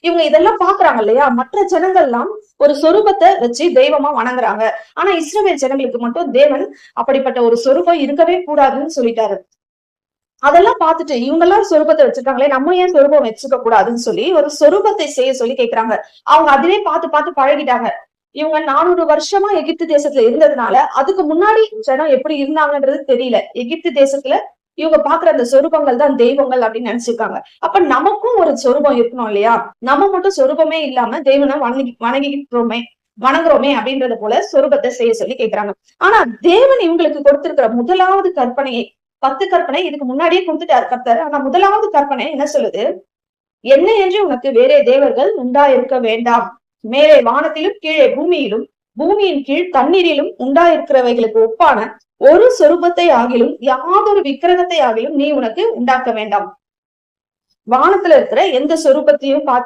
இவங்க இதெல்லாம் பாக்குறாங்க இல்லையா? மற்ற ஜனங்கள்லாம் ஒரு சொரூபத்தை வச்சு தெய்வமா வணங்குறாங்க. ஆனா இஸ்ரவேல் ஜனங்களுக்கு மட்டும் தேவன் அப்படிப்பட்ட ஒரு சொரூபம் இருக்கவே கூடாதுன்னு சொல்லிட்டாரு. அதெல்லாம் பார்த்துட்டு இவங்க எல்லாம் சொரூபத்தை வச்சிருக்காங்களே நம்ம ஏன் சொரூபம் வச்சுக்க கூடாதுன்னு சொல்லி ஒரு சொரூபத்தை செய்ய சொல்லி கேக்குறாங்க. அவங்க அதுவே பார்த்து பார்த்து பழகிட்டாங்க. இவங்க நானூறு வருஷமா எகிப்து தேசத்துல இருந்ததுனால அதுக்கு முன்னாடி ஜனம் எப்படி இருந்தாங்கன்றது தெரியல. எகிப்து தேசத்துல இவங்க பாக்குற அந்த சொரூபங்கள் தான் தெய்வங்கள் அப்படின்னு நினைச்சிருக்காங்க. அப்ப நமக்கும் ஒரு சொரூபம் இருக்கணும் இல்லையா? நம்ம மட்டும் சொரூபமே இல்லாம தெய்வனை வணங்கி வணங்கிக்கிறோமே வணங்குறோமே அப்படின்றத போல சொரூபத்தை செய்ய சொல்லி கேக்குறாங்க. ஆனா தேவன் இவங்களுக்கு கொடுத்திருக்கிற முதலாவது கற்பனையை பத்து கற்பனை இதுக்கு முன்னாடியே கொடுத்துட்டாரு கர்த்தர். ஆனா முதலாவது கற்பனை என்ன சொல்லுது? என்ன என்று உனக்கு வேறே தேவர்கள் உண்டா இருக்க வேண்டாம். மேலே வானத்திலும் கீழே பூமியிலும் பூமியின் கீழ் தண்ணீரிலும் உண்டாயிருக்கிறவைகளுக்கு ஒப்பான ஒரு சொரூபத்தை ஆகிலும் யாதொரு விக்கிரகத்தை ஆகிலும் நீ உனக்கு உண்டாக்க வேண்டாம். வானத்துல இருக்கிற எந்த சொரூபத்தையும் பார்த்து